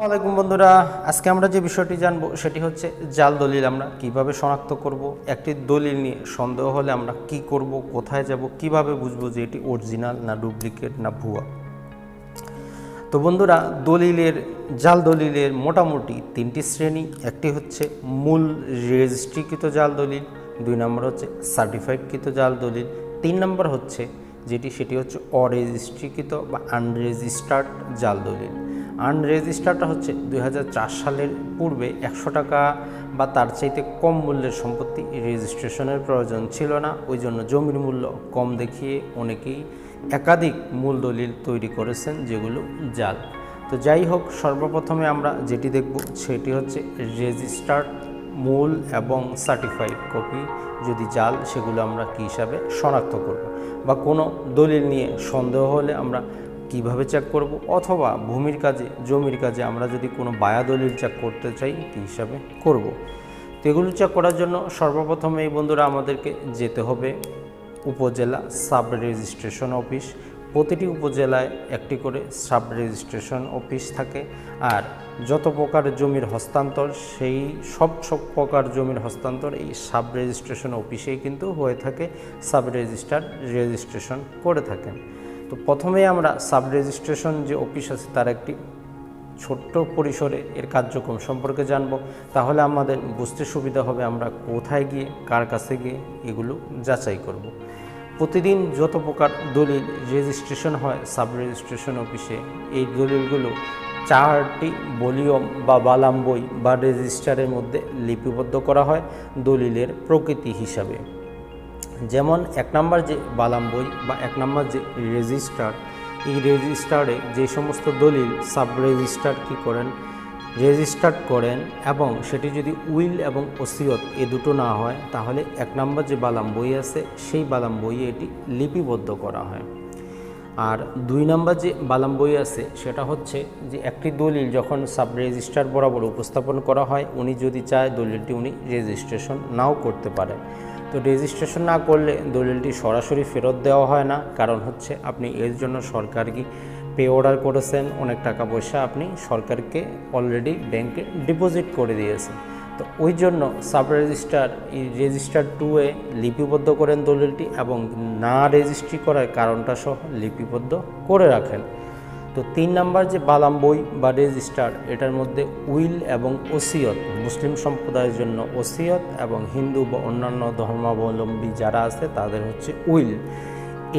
ওয়ালাইকুম বন্ধুরা, আজকে আমরা যে বিষয়টি জানব সেটি হচ্ছে জাল দলিল। আমরা কীভাবে শনাক্ত করব, একটি দলিল নিয়ে সন্দেহ হলে আমরা কি করব, কোথায় যাব, কীভাবে বুঝব যে এটি অরিজিনাল না ডুপ্লিকেট না ভুয়া? তো বন্ধুরা, দলিলের, জাল দলিলের মোটামুটি তিনটি শ্রেণি। একটি হচ্ছে মূল রেজিস্ট্রিকৃত জাল দলিল, দুই নম্বর হচ্ছে সার্টিফাইডকৃত জাল দলিল, তিন নম্বর হচ্ছে যেটি, সেটি হচ্ছে অরেজিস্ট্রিকৃত বা আনরেজিস্টার্ড জাল দলিল। আনরেজিস্টার্ডটা হচ্ছে দুই হাজার চার সালের পূর্বে একশো টাকা বা তার চাইতে কম মূল্যের সম্পত্তি রেজিস্ট্রেশনের প্রয়োজন ছিল না। ওই জন্য জমির মূল্য কম দেখিয়ে অনেকেই একাধিক মূল দলিল তৈরি করেছেন, যেগুলো জাল। তো যাই হোক, সর্বপ্রথমে আমরা যেটি দেখব সেটি হচ্ছে রেজিস্টার্ড মূল এবং সার্টিফাইড কপি যদি জাল, সেগুলো আমরা কী হিসাবে শনাক্ত করব? বা কোনো দলিল নিয়ে সন্দেহ হলে আমরা কীভাবে চেক করব? অথবা ভূমির কাজে, জমির কাজে আমরা যদি কোনো বায়া দলিল চেক করতে চাই, কী হিসাবে করব? তো এগুলো চেক করার জন্য সর্বপ্রথমে এই বন্ধুরা আমাদেরকে যেতে হবে উপজেলা সাব রেজিস্ট্রেশন অফিস। প্রতিটি উপজেলায় একটি করে সাব রেজিস্ট্রেশন অফিস থাকে। আর যত প্রকার জমির হস্তান্তর, সেই সব সব প্রকার জমির হস্তান্তর এই সাব রেজিস্ট্রেশন অফিসেই কিন্তু হয়ে থাকে। সাব রেজিস্টার রেজিস্ট্রেশন করে থাকেন। তো প্রথমে আমরা সাব রেজিস্ট্রেশন যে অফিস আছে, তার একটি ছোট্ট পরিসরে এর কার্যক্রম সম্পর্কে জানব তাহলে আমাদের বুঝতে সুবিধা হবে আমরা কোথায় গিয়ে, কার কাছে গিয়ে এগুলো যাচাই করব। প্রতিদিন যত প্রকার দলিল রেজিস্ট্রেশন হয় সাব রেজিস্ট্রেশন অফিসে, এই দলিলগুলো চারটি ভলিউম বা বালাম বই বা রেজিস্টারের মধ্যে লিপিবদ্ধ করা হয় দলিলের প্রকৃতি হিসাবে যেমন এক নম্বর যে বালাম বই বা এক নম্বর যে রেজিস্টার, এই রেজিস্টারে যে সমস্ত দলিল সাব রেজিস্টার কী করেন রেজিস্টার্ড করেন এবং সেটি যদি উইল এবং ওসিয়ত এ দুটো না হয়, তাহলে এক নম্বর যে বালাম বই আছে, সেই বালাম বইয়ে এটি লিপিবদ্ধ করা হয়। আর দুই নম্বর যে বালাম বই আছে, সেটা হচ্ছে যে একটি দলিল যখন সাব রেজিস্টার বরাবর উপস্থাপন করা হয়, উনি যদি চায় দলিলটি উনি রেজিস্ট্রেশন নাও করতে পারেন তো রেজিস্ট্রেশন না করলে দলিলটি সরাসরি ফেরত দেওয়া হয় না। কারণ হচ্ছে আপনি এর জন্য সরকারকে পে অর্ডার করেছেন, অনেক টাকা পয়সা আপনি সরকারকে অলরেডি ব্যাংকে ডিপোজিট করে দিয়েছেন। তো ওই জন্য সাব রেজিস্টার রেজিস্টার টুয়ে লিপিবদ্ধ করেন দলিলটি এবং না রেজিস্ট্রি করার কারণটা সহ লিপিবদ্ধ করে রাখেন। তো তিন নাম্বার যে বালাম বই বা রেজিস্টার, এটার মধ্যে উইল এবং ওসিয়ত, মুসলিম সম্প্রদায়ের জন্য ওসিয়ত এবং হিন্দু বা অন্যান্য ধর্মাবলম্বী যারা আছে তাদের হচ্ছে উইল।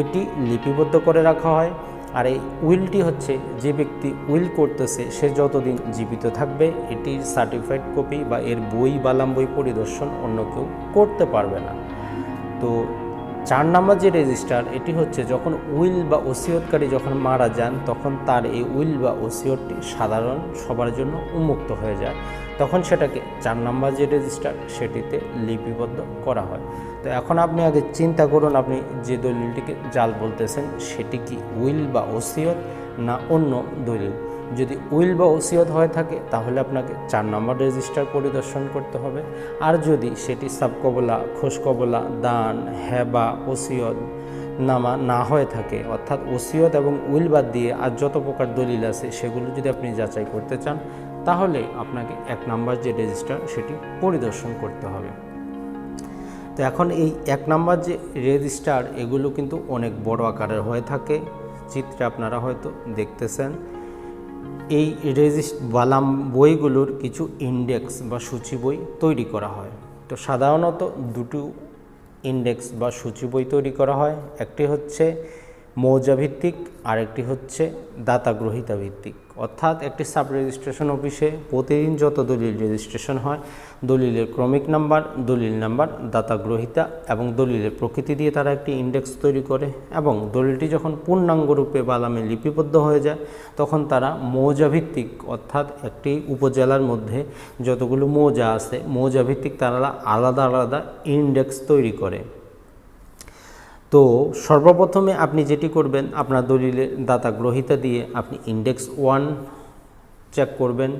এটি লিপিবদ্ধ করে রাখা হয়। আর এই উইলটি হচ্ছে যে ব্যক্তি উইল করতেছে, সে যতদিন জীবিত থাকবে, এটির সার্টিফাইড কপি বা এর বই, বালাম বই পরিদর্শন অন্য কেউ করতে পারবে না। তো চার নাম্বার যে রেজিস্টার এটি হচ্ছে যখন উইল বা ওসিয়তকারী যখন মারা যান, তখন তার এই উইল বা ওসিয়তটি সাধারণ সবার জন্য উন্মুক্ত হয়ে যায়। তখন সেটাকে চার নাম্বার যে রেজিস্টার সেটিতে লিপিবদ্ধ করা হয়। তো এখন আপনি আগে চিন্তা করুন, আপনি যে দলিলটিকে জাল বলতেছেন, সেটি কি উইল বা ওসিয়ত না অন্য দলিল? যদি উইল বা ওসিয়ত হয়ে থাকে, তাহলে আপনাকে চার নম্বর রেজিস্টার পরিদর্শন করতে হবে। আর যদি সেটি সাবকবলা, খোশকবলা, দান, হেবা, ওসিয়ত নামা না হয়ে থাকে, অর্থাৎ ওসিয়ত এবং উইল বাদ দিয়ে আর যত প্রকার দলিল আছে, সেগুলো যদি আপনি যাচাই করতে চান, তাহলে আপনাকে এক নাম্বার যে রেজিস্টার, সেটি পরিদর্শন করতে হবে। তো এখন এই এক নাম্বার যে রেজিস্টার, এগুলো কিন্তু অনেক বড় আকারের হয়ে থাকে। চিত্রে আপনারা হয়তো দেখতেছেন। এই রেজিস্ট বালাম বইগুলোর কিছু ইন্ডেক্স বা সূচি বই তৈরি করা হয়। তো সাধারণত দুটো ইন্ডেক্স বা সূচি বই তৈরি করা হয়। একটি হচ্ছে মৌজা ভিত্তিক আরেকটি হচ্ছে দাতা গ্রহিতা ভিত্তিক অর্থাৎ একটি সাব রেজিস্ট্রেশন অফিসে প্রতিদিন যত দলিল রেজিস্ট্রেশন হয়, দলিলের ক্রমিক নাম্বার, দলিল নাম্বার দাতা গ্রহিতা এবং দলিলের প্রকৃতি দিয়ে তারা একটি ইন্ডেক্স তৈরি করে এবং দলিলটি যখন পূর্ণাঙ্গ রূপে বালামে লিপিবদ্ধ হয়ে যায়, তখন তারা মৌজা ভিত্তিক অর্থাৎ একটি উপজেলার মধ্যে যতগুলো মৌজা আছে মৌজা ভিত্তিক তারা আলাদা আলাদা ইন্ডেক্স তৈরি করে। তো সর্বপ্রথমে আপনি যেটি করবেন, আপনার দলিলে দাতা গ্রহিতা দিয়ে আপনি ইন্ডেক্স ওয়ান চেক করবেন,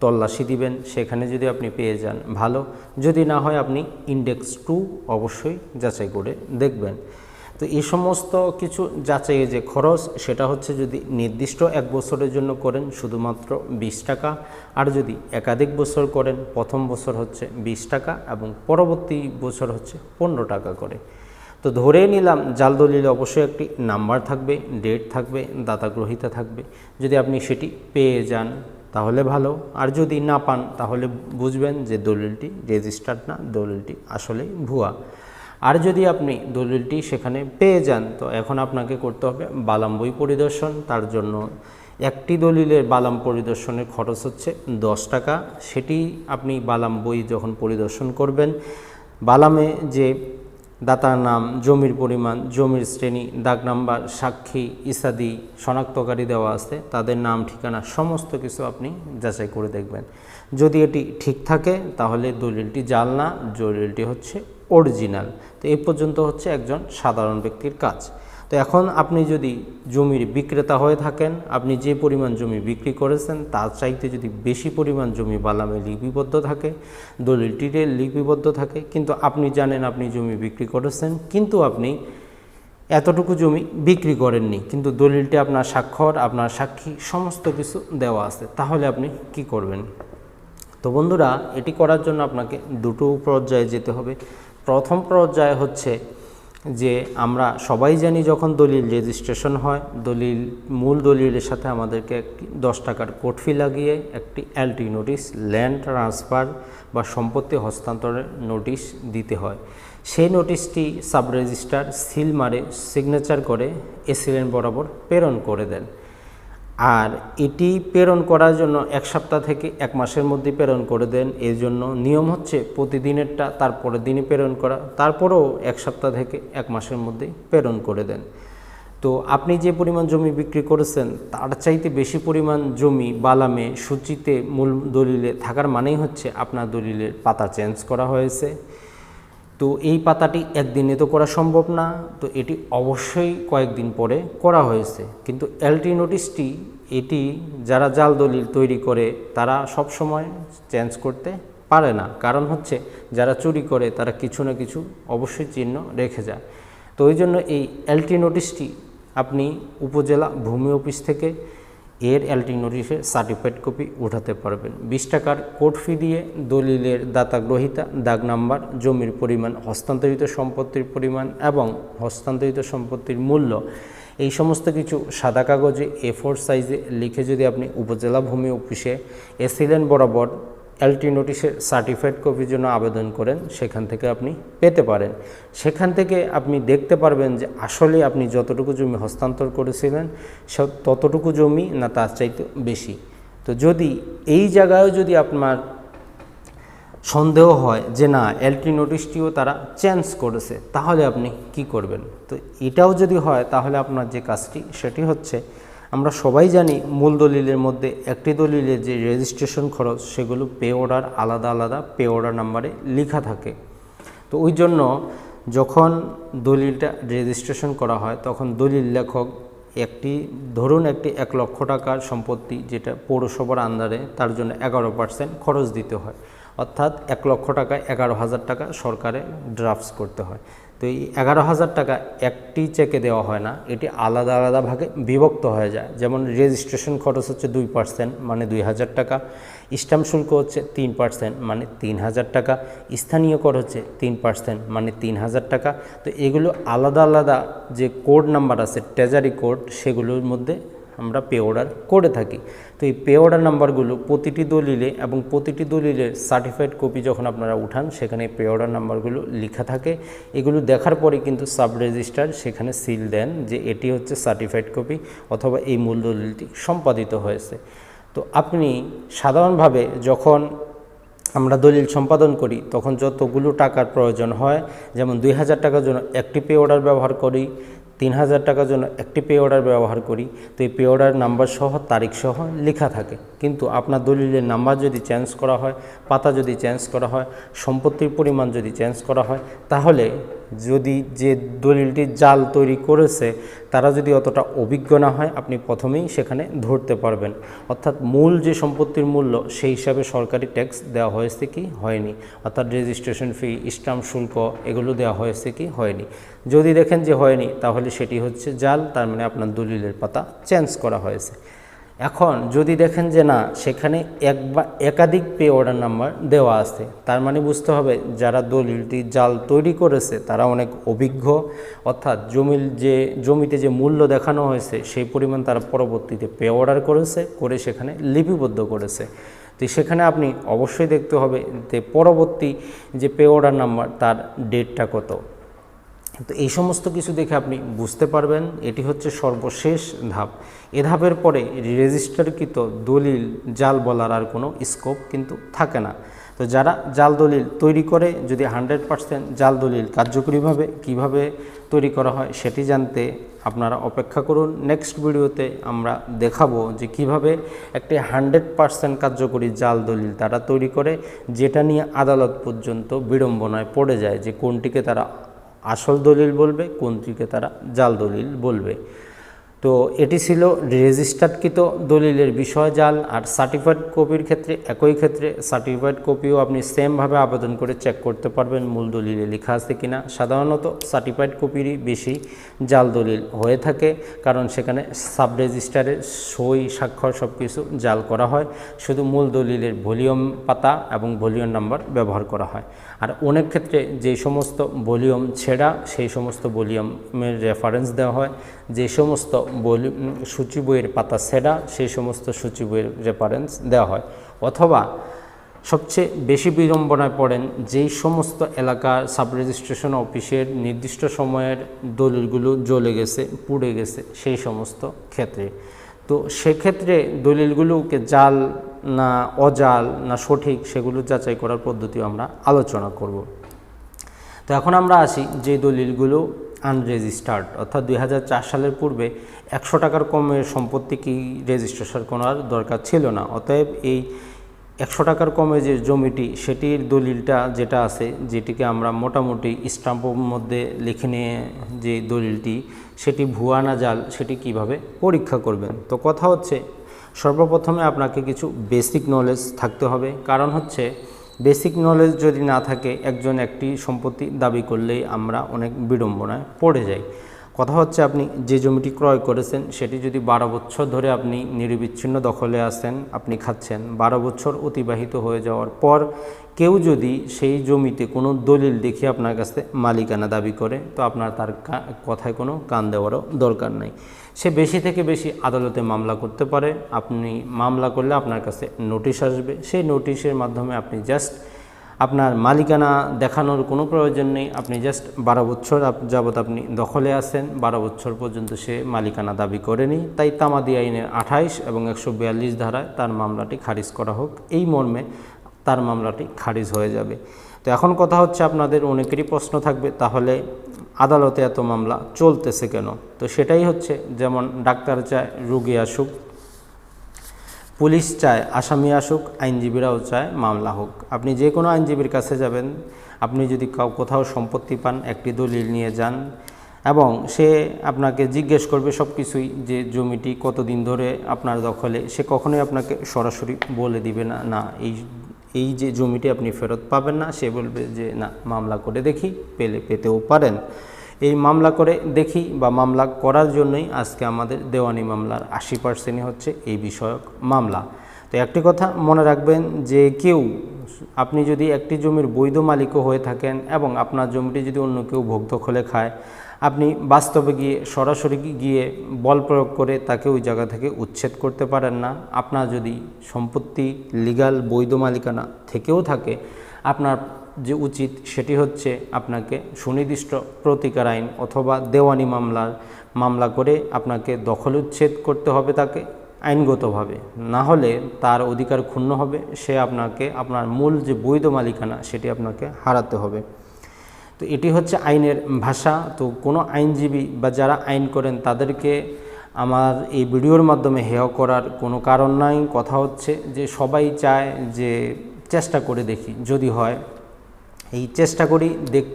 তল্লাশি দিবেন, সেখানে যদি আপনি পেয়ে যান, ভালো। যদি না হয় আপনি ইন্ডেক্স টু অবশ্যই যাচাই করে দেখবেন। তো এই সমস্ত কিছু যাচাইয়ে যে খরচ, সেটা হচ্ছে যদি নির্দিষ্ট এক বছরের জন্য করেন, শুধুমাত্র বিশ টাকা। আর যদি একাধিক বছর করেন, প্রথম বছর হচ্ছে বিশ টাকা এবং পরবর্তী বছর হচ্ছে পনেরো টাকা করে। তো ধরে নিলাম জাল দলিলে অবশ্যই একটি নাম্বার থাকবে, ডেট থাকবে দাতা গ্রহিতা থাকবে। যদি আপনি সেটি পেয়ে যান, তাহলে ভালো। আর যদি না পান, তাহলে বুঝবেন যে দলিলটি রেজিস্টার্ড না, দলিলটি আসলে ভুয়া। আর যদি আপনি দলিলটি সেখানে পেয়ে যান, তো এখন আপনাকে করতে হবে বালাম বই পরিদর্শন। তার জন্য একটি দলিলের বালাম পরিদর্শনের খরচ হচ্ছে দশ টাকা। সেটি আপনি বালাম বই যখন পরিদর্শন করবেন, বালামে যে দাতার নাম, জমির পরিমাণ, জমির শ্রেণি দাগ নাম্বার, সাক্ষী, ইসাদি, শনাক্তকারী দেওয়া আছে। তাদের নাম, ঠিকানা, সমস্ত কিছু আপনি যাচাই করে দেখবেন। যদি এটি ঠিক থাকে, তাহলে দলিলটি জাল না দলিলটি হচ্ছে অরিজিনাল। তো এ পর্যন্ত হচ্ছে একজন সাধারণ ব্যক্তির কাজ। তো এখন আপনি যদি জমির বিক্রেতা হয়ে থাকেন, আপনি যে পরিমাণ জমি বিক্রি করেছেন, তার চাইতে যদি বেশি পরিমাণ জমি বালামে লিপিবদ্ধ থাকে দলিলটিতে লিপিবদ্ধ থাকে, কিন্তু আপনি জানেন আপনি জমি বিক্রি করেছেন, কিন্তু আপনি এতটুকু জমি বিক্রি করেননি, কিন্তু দলিলটি আপনার স্বাক্ষর, আপনার সাক্ষী, সমস্ত কিছু দেওয়া আছে, তাহলে আপনি কি করবেন? তো বন্ধুরা, এটি করার জন্য আপনাকে দুটো পর্যায়ে যেতে হবে। প্রথম পর্যায়ে হচ্ছে যে আমরা সবাই জানি যখন দলিল রেজিস্ট্রেশন হয়, দলিল, মূল দলিলের সাথে আমাদেরকে দশ টাকার কোর্টফি ফি লাগিয়ে একটি এলটি নোটিশ, ল্যান্ড ট্রান্সফার বা সম্পত্তি হস্তান্তরের নোটিশ দিতে হয়। সেই নোটিশটি সাব রেজিস্টার সিল মারে, সিগনেচার করে, এসিলেন বরাবর প্রেরণ করে দেন। আর এটি প্রেরণ করার জন্য এক সপ্তাহ থেকে এক মাসের মধ্যে প্রেরণ করে দেন। এর জন্য নিয়ম হচ্ছে প্রতিদিনেরটা তারপরের দিনই প্রেরণ করা, তারপরেও এক সপ্তাহ থেকে এক মাসের মধ্যে প্রেরণ করে দেন। তো আপনি যে পরিমাণ জমি বিক্রি করেছেন, তার চাইতে বেশি পরিমাণ জমি বালামে সূচিতে মূল দলিলে থাকার মানেই হচ্ছে আপনার দলিলের পাতা চেঞ্জ করা হয়েছে। তো এই পাতাটি একদিনে তো করা সম্ভব না, তো এটি অবশ্যই কয়েকদিন পরে করা হয়েছে। কিন্তু এলটি নোটিশটি, এটি যারা জাল দলিল তৈরি করে, তারা সব সময় চেঞ্জ করতে পারে না। কারণ হচ্ছে, যারা চুরি করে, তারা কিছু না কিছু অবশ্যই চিহ্ন রেখে যায়। তো ওই জন্য এই এলটি নোটিশটি আপনি উপজেলা ভূমি অফিস থেকে এর এলটি নোটিশের সার্টিফাইড কপি উঠাতে পারবেন। বিশ টাকার কোর্ট ফি দিয়ে দলিলের দাতা গ্রহিতা দাগ নাম্বার, জমির পরিমাণ, হস্তান্তরিত সম্পত্তির পরিমাণ এবং হস্তান্তরিত সম্পত্তির মূল্য, এই সমস্ত কিছু সাদা কাগজে এ ফোর সাইজে লিখে যদি আপনি উপজেলা ভূমি অফিসে এসিলেন বরাবর এলটি নোটিশের সার্টিফাইড কপির জন্য আবেদন করেন, সেখান থেকে আপনি পেতে পারেন। সেখান থেকে আপনি দেখতে পারবেন যে আসলে আপনি যতটুকু জমি হস্তান্তর করেছিলেন ততটুকু জমি না তার চাইতে বেশি। তো যদি এই জায়গায়ও যদি আপনার সন্দেহ হয় যে না, এলটি নোটিশটিও তারা চেঞ্জ করেছে, তাহলে আপনি কি করবেন? তো এটাও যদি হয়, তাহলে আপনার যে কাজটি, সেটি হচ্ছে আমরা সবাই জানি মূল দলিলের মধ্যে একটি দলিলের যে রেজিস্ট্রেশন খরচ সেগুলো পে অর্ডার আলাদা আলাদা পে অর্ডার নাম্বারে লেখা থাকে। তো ওই জন্য যখন দলিলটা রেজিস্ট্রেশন করা হয়, তখন দলিল লেখক একটি, ধরুন একটি এক লক্ষ টাকার সম্পত্তি যেটা পৌরসভার আন্ডারে তার জন্য এগারো পার্সেন্ট খরচ দিতে হয়। অর্থাৎ এক লক্ষ টাকায় এগারো হাজার টাকা সরকারে ড্রাফটস করতে হয়। তো এই এগারো হাজার টাকা একটি চেকে দেওয়া হয় না, এটি আলাদা আলাদা ভাগে বিভক্ত হয়ে যায়। যেমন রেজিস্ট্রেশন খরচ হচ্ছে দুই পার্সেন্ট মানে দুই হাজার টাকা। স্ট্যাম্প শুল্ক হচ্ছে তিন পার্সেন্ট মানে তিন হাজার টাকা। স্থানীয় কর হচ্ছে তিন পার্সেন্ট মানে তিন হাজার টাকা। তো এগুলো আলাদা আলাদা যে কোড নাম্বার আছে ট্রেজারি কোড সেগুলোর মধ্যে আমরা পে অর্ডার করে থাকি। তো এই পে অর্ডার নাম্বারগুলো প্রতিটি দলিলে এবং প্রতিটি দলিলের সার্টিফাইড কপি যখন আপনারা উঠান, সেখানে পে অর্ডার নাম্বারগুলো লেখা থাকে। এগুলো দেখার পরে কিন্তু সাব রেজিস্টার সেখানে সিল দেন যে এটি হচ্ছে সার্টিফাইড কপি অথবা এই মূল দলিলটি সম্পাদিত হয়েছে। তো আপনি সাধারণভাবে যখন আমরা দলিল সম্পাদন করি, তখন যতগুলো টাকার প্রয়োজন হয়, যেমন দুই হাজার টাকার জন্য একটি পে অর্ডার ব্যবহার করি তিন হাজার টাকার জন্য একটি পে অর্ডার ব্যবহার করি। তো এই পে অর্ডার নাম্বার সহ, তারিখ সহ লেখা থাকে। কিন্তু আপনার দলিলের নাম্বার যদি চেঞ্জ করা হয়, পাতা যদি চেঞ্জ করা হয়, সম্পত্তির পরিমাণ যদি চেঞ্জ করা হয়, তাহলে যদি যে দলিলটি জাল তৈরি করেছে, তারা যদি অতটা অভিজ্ঞ না হয়, আপনি প্রথমেই সেখানে ধরতে পারবেন। অর্থাৎ মূল যে সম্পত্তির মূল্য, সেই হিসাবে সরকারি ট্যাক্স দেওয়া হয়েছে কি হয়নি। অর্থাৎ রেজিস্ট্রেশন ফি স্টাম্প শুল্ক, এগুলো দেওয়া হয়েছে কি হয়নি। যদি দেখেন যে হয়নি, তাহলে সেটি হচ্ছে জাল, তার মানে আপনার দলিলের পাতা চেঞ্জ করা হয়েছে। এখন যদি দেখেন যে না, সেখানে এক বা একাধিক পে অর্ডার নাম্বার দেওয়া আছে, তার মানে বুঝতে হবে যারা দলিলটি জাল তৈরি করেছে, তারা অনেক অভিজ্ঞ। অর্থাৎ জমির যে, জমিতে যে মূল্য দেখানো হয়েছে, সেই পরিমাণ তারা পরবর্তীতে পে অর্ডার করেছে, করে সেখানে লিপিবদ্ধ করেছে। তো সেখানে আপনি অবশ্যই দেখতে হবে যে পরবর্তী যে পে অর্ডার নাম্বার তার ডেটটা কত। তো এই সমস্ত কিছু দেখে আপনি বুঝতে পারবেন, এটি হচ্ছে সর্বশেষ ধাপ। এ ধাপের পরে রেজিস্টারকৃত দলিল, জাল বলার আর কোনো স্কোপ কিন্তু থাকে না। তো যারা জাল দলিল তৈরি করে, যদি হান্ড্রেড পার্সেন্ট জাল দলিল কার্যকরীভাবে কীভাবে তৈরি করা হয় সেটি জানতে আপনারা অপেক্ষা করুন। নেক্সট ভিডিওতে আমরা দেখাবো যে কীভাবে একটি হান্ড্রেড পার্সেন্ট কার্যকরী জাল দলিল তারা তৈরি করে, যেটা নিয়ে আদালত পর্যন্ত বিড়ম্বনায় পড়ে যায়, যে কোনটিকে তারা আসল দলিল বলবে কোনটিকে তারা জাল দলিল বলবে। তো এটি ছিল রেজিস্টার্ডকৃত দলিলের বিষয় জাল, আর সার্টিফাইড কপির ক্ষেত্রে, একই ক্ষেত্রে সার্টিফাইড কপিও আপনি সেমভাবে আবেদন করে চেক করতে পারবেন মূল দলিলে লেখা আছে কিনা। সাধারণত সার্টিফাইড কপিরই বেশি জাল দলিল হয়ে থাকে, কারণ সেখানে সাব রেজিস্টারের সই, স্বাক্ষর সব কিছু জাল করা হয়। শুধু মূল দলিলের ভলিউম পাতা এবং ভলিউম নাম্বার ব্যবহার করা হয়। আর অনেক ক্ষেত্রে যে সমস্ত ভলিউম ছেঁড়া, সেই সমস্ত ভলিউমের রেফারেন্স দেওয়া হয়। যে সমস্ত সূচি বইয়ের পাতা ছেঁড়া, সেই সমস্ত সূচি বইয়ের রেফারেন্স দেওয়া হয়। অথবা সবচেয়ে বেশি বিড়ম্বনায় পড়েন যেই সমস্ত এলাকার সাব রেজিস্ট্রেশন অফিসের নির্দিষ্ট সময়ের দলিলগুলো জ্বলে গেছে, পুড়ে গেছে, সেই সমস্ত ক্ষেত্রে। তো সেক্ষেত্রে দলিলগুলোকে জাল না অজাল না সঠিক সেগুলো যাচাই করার পদ্ধতিও আমরা আলোচনা করব। তো এখন আমরা আসি যে দলিলগুলো আনরেজিস্টার্ড অর্থাৎ দুই হাজার চার সালের পূর্বে একশো টাকার কমের সম্পত্তি কি রেজিস্ট্রেশন করার দরকার ছিল না। অতএব এই একশো টাকার কমে যে জমিটি, সেটির দলিলটা যেটা আছে, যেটিকে আমরা মোটামুটি স্টাম্পের মধ্যে লিখে নিয়ে যে দলিলটি, সেটি ভুয়া না জাল, সেটি কীভাবে পরীক্ষা করবেন? তো কথা হচ্ছে, সর্বপ্রথমে আপনাকে কিছু বেসিক নলেজ থাকতে হবে। কারণ হচ্ছে বেসিক নলেজ যদি না থাকে, একজন একটি সম্পত্তি দাবি করলেই আমরা অনেক বিড়ম্বনায় পড়ে যাই। কথা হচ্ছে আপনি যে জমিটি ক্রয় করেছেন, সেটি যদি বারো বছর ধরে আপনি নিরবিচ্ছিন্ন দখলে আছেন, আপনি খাচ্ছেন, বারো বছর অতিবাহিত হয়ে যাওয়ার পর কেউ যদি সেই জমিতে কোনো দলিল দেখিয়ে আপনার কাছে মালিকানা দাবি করে, তো আপনার তার কথায় কোনো কান দেওয়ারও দরকার নাই। সে বেশি থেকে বেশি আদালতে মামলা করতে পারে। আপনি মামলা করলে আপনার কাছে নোটিশ আসবে। সেই নোটিশের মাধ্যমে আপনি জাস্ট আপনার মালিকানা দেখানোর কোনো প্রয়োজন নেই। আপনি জাস্ট বারো বছর যাবৎ আপনি দখলে আছেন। বারো বছর পর্যন্ত সে মালিকানা দাবি করেনি। তাই তামাদি আইনের আঠাইশ এবং একশো বিয়াল্লিশ ধারায় তার মামলাটি খারিজ করা হোক। এই মর্মে তার মামলাটি খারিজ হয়ে যাবে। তো এখন কথা হচ্ছে আপনাদের অনেকেরই প্রশ্ন থাকবে, তাহলে আদালতে এত মামলা চলতেছে কেন? তো সেটাই হচ্ছে, যেমন ডাক্তার চায় রুগী আসুক পুলিশ চায়, আসামি আসুক, আইনজীবীরাও চায়, মামলা হোক। আপনি যে কোনো আইনজীবীর কাছে যাবেন, আপনি যদি কোথাও সম্পত্তি পান, একটি দলিল নিয়ে যান, এবং সে আপনাকে জিজ্ঞেস করবে সব কিছুই যে জমিটি কতদিন ধরে আপনার দখলে, সে কখনোই আপনাকে সরাসরি বলে দিবে না না, এই এই যে জমিটি আপনি ফেরত পাবেন না, সে বলবে যে, না, মামলা করে দেখি, পেলে, পেতেও পারেন। এই মামলা করে দেখি বা মামলা করার জন্যই আজকে আমাদের দেওয়ানি মামলার আশি পার্সেন্টই হচ্ছে এই বিষয়ক মামলা। তো একটি কথা মনে রাখবেন যে কেউ, আপনি যদি একটি জমির বৈধ মালিকও হয়ে থাকেন এবং আপনার জমিটি যদি অন্য কেউ ভোগ দখলে খায়, আপনি বাস্তবে গিয়ে, সরাসরি গিয়ে বল প্রয়োগ করে তাকে ওই জায়গা থেকে উচ্ছেদ করতে পারেন না। আপনার যদি সম্পত্তি লিগাল বৈধ মালিকানা থেকেও থাকে, আপনার যে উচিত সেটি হচ্ছে আপনাকে সুনির্দিষ্ট প্রতিকার আইন অথবা দেওয়ানি মামলার মামলা করে আপনাকে দখল উচ্ছেদ করতে হবে তাকে আইনগতভাবে। না হলে তার অধিকার ক্ষুণ্ণ হবে, সে আপনাকে, আপনার মূল যে বৈধ মালিকানা সেটি আপনাকে হারাতে হবে। তো এটি হচ্ছে আইনের ভাষা। তো কোনো আইনজীবী বা যারা আইন করেন তাদেরকে আমার এই ভিডিওর মাধ্যমে হেয় করার কোনো কারণ নাই। কথা হচ্ছে যে সবাই চায় যে চেষ্টা করে দেখি, যদি হয় এই চেষ্টা করি দেখ,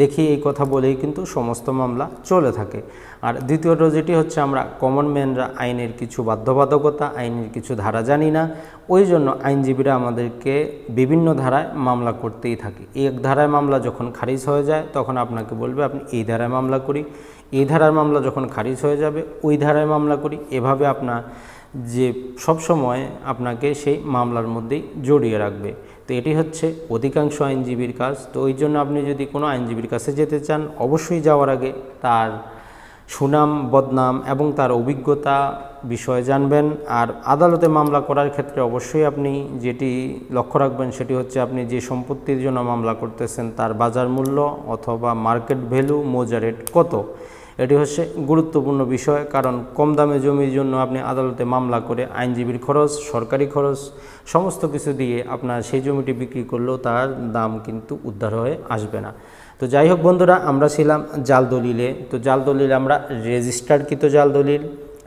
দেখি এই কথা বলেই কিন্তু সমস্ত মামলা চলে থাকে। আর দ্বিতীয়ত যেটি হচ্ছে আমরা কমন ম্যানরা আইনের কিছু বাধ্যবাধকতা, আইনের কিছু ধারা জানি না, ওই জন্য আইনজীবীরা আমাদেরকে বিভিন্ন ধারায় মামলা করতেই থাকে। এক ধারায় মামলা যখন খারিজ হয়ে যায়, তখন আপনাকে বলবে, আপনি এই ধারায় মামলা করি। এই ধারার মামলা যখন খারিজ হয়ে যাবে, ওই ধারায় মামলা করি। এভাবে আপনার যে সব সময় আপনাকে সেই মামলার মধ্যেই জড়িয়ে রাখবে। তো এটি হচ্ছে অধিকাংশ আইনজীবীর কাজ। তো ওই জন্য আপনি যদি কোনো আইনজীবীর কাছে যেতে চান, অবশ্যই যাওয়ার আগে তার সুনাম, বদনাম এবং তার অভিজ্ঞতা বিষয়ে জানবেন। আর আদালতে মামলা করার ক্ষেত্রে অবশ্যই আপনি যেটি লক্ষ্য রাখবেন সেটি হচ্ছে আপনি যে সম্পত্তির জন্য মামলা করতেছেন তার বাজার মূল্য অথবা মার্কেট ভ্যালু মোজা রেট কত। এটি হচ্ছে গুরুত্বপূর্ণ বিষয়, কারণ কম দামে জমির জন্য আপনি আদালতে মামলা করে আইনজীবীর খরচ, সরকারি খরচ, সমস্ত কিছু দিয়ে আপনার সেই জমিটি বিক্রি করলেও তার দাম কিন্তু উদ্ধার হয়ে আসবে না। তো যাই হোক বন্ধুরা, আমরা ছিলাম জাল দলিলে। তো জাল দলিল আমরা রেজিস্টার্ডকৃত জাল দলিল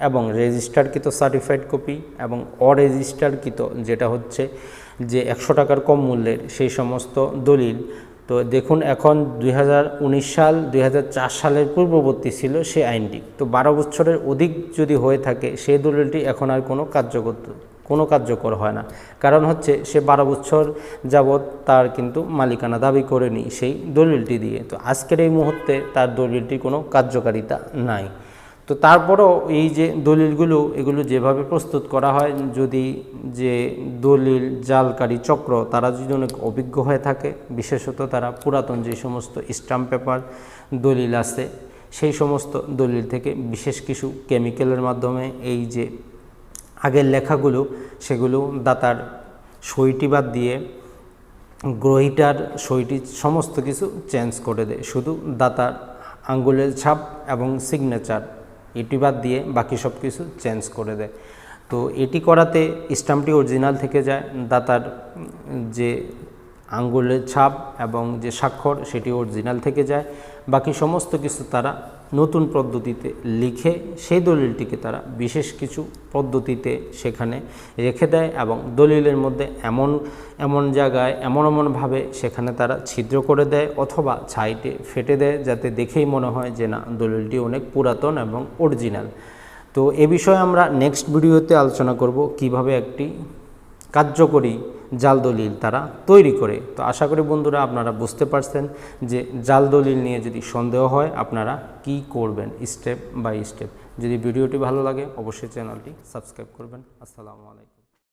এবং রেজিস্টার্ডকৃত সার্টিফাইড কপি এবং অরেজিস্টার্ডকৃত যেটা হচ্ছে যে একশো টাকার কম মূল্যের সেই সমস্ত দলিল তো দেখুন, এখন দুই হাজার উনিশ সাল, দুই হাজার চার সালের পূর্ববর্তী ছিল সে আইনটি। তো বারো বছরের অধিক যদি হয়ে থাকে, সেই দলিলটি এখন আর কোনো কার্যকর কোনো কার্যকর হয় না। কারণ হচ্ছে, সে বারো বছর যাবৎ তার কিন্তু মালিকানা দাবি করেনি সেই দলিলটি দিয়ে। তো আজকের এই মুহূর্তে তার দলিলটি কোনো কার্যকারিতা নাই। তো তারপরও এই যে দলিলগুলো, এগুলো যেভাবে প্রস্তুত করা হয়, যদি যে দলিল, জালকারী, চক্র, তারা যদি অনেক অভিজ্ঞ হয়ে থাকে, বিশেষত তারা পুরাতন যে সমস্ত স্টাম্প পেপার, দলিল আছে, সেই সমস্ত দলিল থেকে বিশেষ কিছু কেমিক্যালের মাধ্যমে এই যে আগের লেখাগুলো, সেগুলো দাতার সইটি বাদ দিয়ে গ্রহিটার সইটি সমস্ত কিছু চেঞ্জ করে দেয়। শুধু দাতার আঙ্গুলের ছাপ এবং সিগনেচার এটি বাদ দিয়ে বাকি সব কিছু চেঞ্জ করে দেয়। তো এটি করাতে স্টাম্পটি অরিজিনাল থেকে যায়, দাতার যে আঙ্গুলের ছাপ এবং যে স্বাক্ষর সেটি অরিজিনাল থেকে যায়, বাকি সমস্ত কিছু তারা নতুন পদ্ধতিতে লিখে সেই দলিলটিকে তারা বিশেষ কিছু পদ্ধতিতে সেখানে রেখে দেয় এবং দলিলের মধ্যে এমন এমন জায়গায় এমন এমনভাবে সেখানে তারা ছিদ্র করে দেয় অথবা ছাইটে ফেটে দেয় যাতে দেখেই মনে হয় যে না, দলিলটি অনেক পুরাতন এবং অরিজিনাল তো এ বিষয়ে আমরা নেক্সট ভিডিওতে আলোচনা করব কীভাবে একটি কার্যকরী জাল দলিল তারা তৈরি করে। তো আশা করি বন্ধুরা আপনারা বুঝতে পারছেন যে জাল দলিল নিয়ে যদি সন্দেহ হয় আপনারা কি করবেন স্টেপ বাই স্টেপ যদি ভিডিওটি ভালো লাগে অবশ্যই চ্যানেলটি সাবস্ক্রাইব করবেন। আসসালামু আলাইকুম।